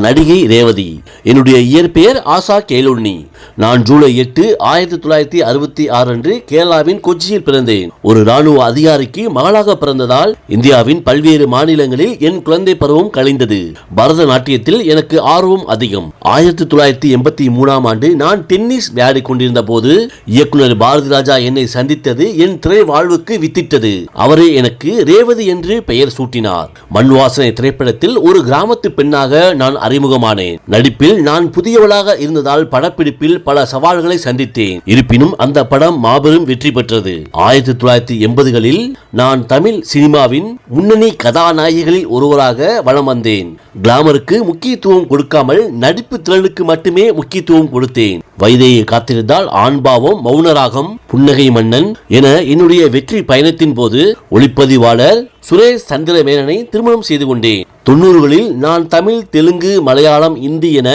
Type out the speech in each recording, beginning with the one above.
நடிகை ரேவதி. என்னுடைய இயற்பெயர் ஆசா கேலுண்ணி. நான் ஜூலை எட்டு ஆயிரத்தி தொள்ளாயிரத்தி அறுபத்தி ஆறு அன்று கேரளாவின் கொச்சியில் பிறந்தேன். ஒரு ராணுவ அதிகாரிக்கு மகளாக பிறந்ததால் இந்தியாவின் பல்வேறு மாநிலங்களில் என் குழந்தை பருவம் கழிந்தது. பரதநாட்டியத்தில் எனக்கு ஆர்வம் அதிகம். ஆயிரத்தி தொள்ளாயிரத்தி எண்பத்தி மூணாம் ஆண்டு நான் டென்னிஸ் விளையாடி கொண்டிருந்த போது இயக்குனர் பாரதி ராஜா என்னை சந்தித்தது என் திரை வாழ்வுக்கு வித்திட்டது. அவரே எனக்கு ரேவதி என்று பெயர் சூட்டினார். மண் வாசனை திரைப்படத்தில் ஒரு கிராமத்து பெண்ணாக நான் அறிமுகமானேன். நடிப்பில் நான் புதியவளாக இருந்ததால் படப்பிடிப்பில் பல சவால்களை சந்தித்தேன். இருப்பினும் அந்த படம் மாபெரும் வெற்றி பெற்றது. ஆயிரத்தி தொள்ளாயிரத்தி எண்பதுகளில் நான் தமிழ் சினிமாவின் முன்னணி கதாநாயகிகளில் ஒருவராக வலம் வந்தேன். கிளாமருக்கு முக்கியத்துவம் கொடுக்காமல் நடிப்பு திறனுக்கு மட்டுமே முக்கியத்துவம் கொடுத்தேன். வயதையை காத்திருந்தால் ஆண்பாவம் மௌனராகம் புன்னகை மன்னன் என என்னுடைய வெற்றி பயணத்தின் போது ஒளிப்பதிவாளர் சுரேஷ் சந்திரமேனனை திருமணம் செய்து கொண்டேன். தொண்ணூறுகளில் நான் தமிழ் தெலுங்கு மலையாளம் இந்தி என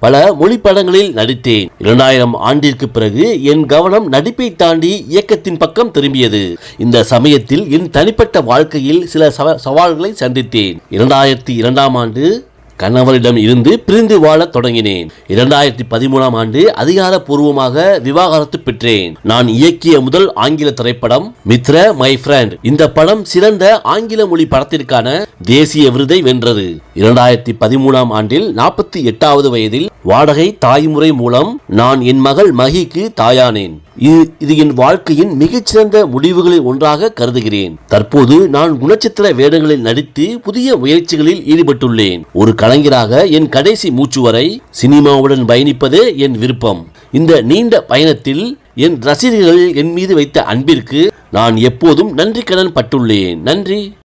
பல மொழி படங்களில் நடித்தேன். இரண்டாயிரம் ஆண்டிற்கு பிறகு என் கவனம் நடிப்பை தாண்டி இயக்கத்தின் பக்கம் திரும்பியது. இந்த சமயத்தில் என் தனிப்பட்ட வாழ்க்கையில் சில சவால்களை சந்தித்தேன். இரண்டாயிரத்தி இரண்டாம் ஆண்டு கணவரிடம் இருந்து பிரிந்து வாழத் தொடங்கினேன். இரண்டாயிரத்தி பதிமூணாம் ஆண்டு அதிகாரப்பூர்வமாக விவாகரத்து பெற்றேன். நான் இயக்கிய முதல் ஆங்கில திரைப்படம் மித்ர மை ஃப்ரெண்ட். இந்த படம் சிறந்த ஆங்கில மொழி படத்திற்கான தேசிய விருதை வென்றது. இரண்டாயிரத்தி பதிமூணாம் ஆண்டில் நாற்பத்தி எட்டாவது வயதில் வாடகை தாய்முறை மூலம் நான் என் மகள் மகிக்கு தாயானேன். இது இது என் வாழ்க்கையின் மிகச்சிறந்த முடிவுகளில் ஒன்றாக கருதுகிறேன். தற்போது நான் குணச்சித்திர வேடங்களில் நடித்து புதிய முயற்சிகளில் ஈடுபட்டுள்ளேன். ஒரு கலைஞராக என் கடைசி மூச்சு வரை சினிமாவுடன் பயணிப்பதே என் விருப்பம். இந்த நீண்ட பயணத்தில் என் ரசிகர்கள் என் மீது வைத்த அன்பிற்கு நான் எப்போதும் நன்றி கடன் பட்டுள்ளேன். நன்றி.